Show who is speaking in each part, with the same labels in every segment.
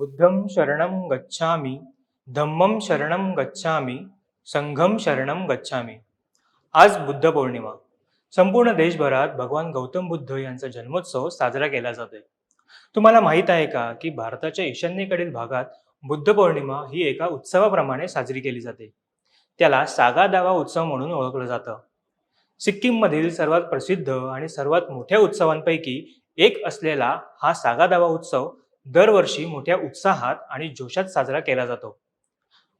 Speaker 1: बुद्धं शरणं गच्छामि धम्मं शरणं गच्छामि संघम शरणं गच्छामि. आज बुद्ध पौर्णिमा. संपूर्ण देशभरात भगवान गौतम बुद्ध यांचा जन्मोत्सव साजरा केला जातोय. तुम्हाला माहीत आहे का की भारताच्या ईशान्येकडील भागात बुद्ध पौर्णिमा ही एका उत्सवाप्रमाणे साजरी केली जाते. त्याला सागा दावा उत्सव म्हणून ओळखलं जातं. सिक्कीममधील सर्वात प्रसिद्ध आणि सर्वात मोठ्या उत्सवांपैकी एक असलेला हा सागा दावा उत्सव दरवर्षी मोठ्या उत्साहात आणि जोशात साजरा केला जातो.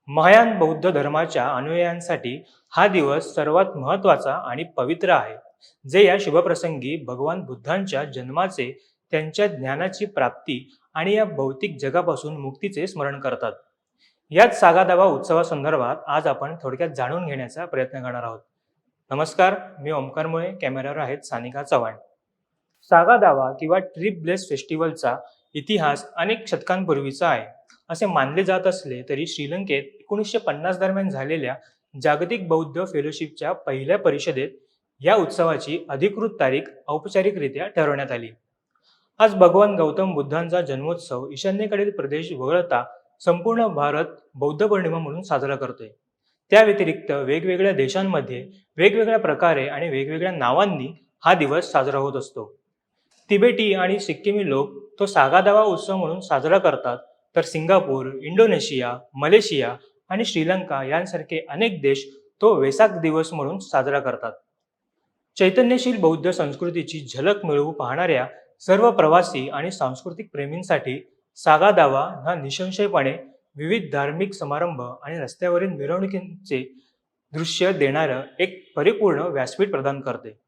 Speaker 1: महायान बौद्ध धर्माच्या अनुयायांसाठी हा दिवस सर्वात महत्त्वाचा आणि पवित्र आहे जे या शुभप्रसंगी भगवान बुद्धांच्या जन्माचे त्यांच्या ज्ञानाची प्राप्ती आणि या भौतिक जगापासून मुक्तीचे स्मरण करतात. याच सागादावा उत्सवासंदर्भात आज आपण थोडक्यात जाणून घेण्याचा प्रयत्न करणार आहोत. नमस्कार मी ओमकार मुळे कॅमेऱ्यावर आहेत सानिका चव्हाण. सागादावा किंवा ट्रिप ब्लेस फेस्टिवलचा इतिहास अनेक शतकांपूर्वीचा आहे. असे मानले जात असले तरी श्रीलंकेत एकोणीसशे पन्नास दरम्यान झालेल्या जागतिक बौद्ध फेलोशिपच्या पहिल्या परिषदेत या उत्सवाची अधिकृत तारीख औपचारिकरित्या ठरवण्यात आली. आज भगवान गौतम बुद्धांचा जन्मोत्सव ईशान्येकडील प्रदेश वगळता संपूर्ण भारत बौद्ध पौर्णिमा म्हणून साजरा करतोय. त्या व्यतिरिक्त वेगवेगळ्या देशांमध्ये वेगवेगळ्या प्रकारे आणि वेगवेगळ्या नावांनी हा दिवस साजरा होत असतो. तिबेटी आणि सिक्कीमी लोक तो सागादावा उत्सव म्हणून साजरा करतात. तर सिंगापूर इंडोनेशिया मलेशिया आणि श्रीलंका यांसारखे अनेक देश तो वेसाक दिवस म्हणून साजरा करतात. चैतन्यशील बौद्ध संस्कृतीची झलक मिळवू पाहणाऱ्या सर्व प्रवासी आणि सांस्कृतिक प्रेमींसाठी सागा दावा हा निशंशयपणे विविध धार्मिक समारंभ आणि रस्त्यावरील मिरवणुकींचे दृश्य देणारं एक परिपूर्ण व्यासपीठ प्रदान करते.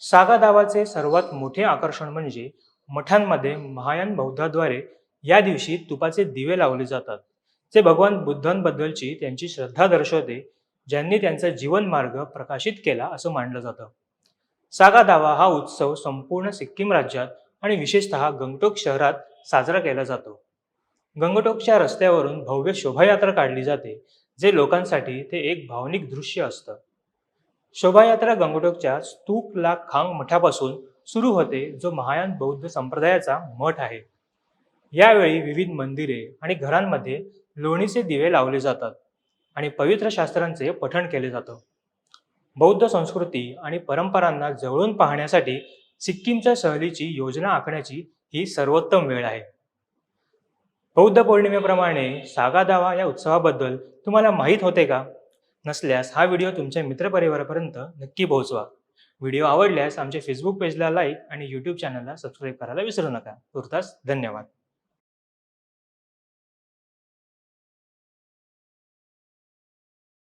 Speaker 1: सागा दावाचे सर्वात मोठे आकर्षण म्हणजे मठांमध्ये महायान बौद्धाद्वारे या दिवशी तुपाचे दिवे लावले जातात. जे भगवान बुद्धांबद्दलची त्यांची श्रद्धा दर्शवते ज्यांनी त्यांचा जीवन मार्ग प्रकाशित केला असं मानलं जातं. सागा दावा हा उत्सव संपूर्ण सिक्कीम राज्यात आणि विशेषतः गंगटोक शहरात साजरा केला जातो. गंगटोकच्या रस्त्यावरून भव्य शोभायात्रा काढली जाते जे लोकांसाठी ते एक भावनिक दृश्य असतं. शोभायात्रा गंगटोकच्या स्तूप ला खांग मठापासून सुरू होते जो महायान बौद्ध संप्रदायाचा मठ आहे. यावेळी विविध मंदिरे आणि घरांमध्ये लोणीचे दिवे लावले जातात आणि पवित्र शास्त्रांचे पठण केले जातं. बौद्ध संस्कृती आणि परंपरांना जवळून पाहण्यासाठी सिक्कीमच्या सहलीची योजना आखण्याची ही सर्वोत्तम वेळ आहे. बौद्ध पौर्णिमेप्रमाणे सागादावा या उत्सवाबद्दल तुम्हाला माहीत होते का? नसल्यास हा व्हिडिओ तुमच्या मित्रपरिवारापर्यंत नक्की पोहोचवा. व्हिडिओ आवडल्यास आमच्या फेसबुक पेजला लाईक आणि यूट्यूब चॅनलला सबस्क्राईब करायला विसरू नका. तुर्तास धन्यवाद.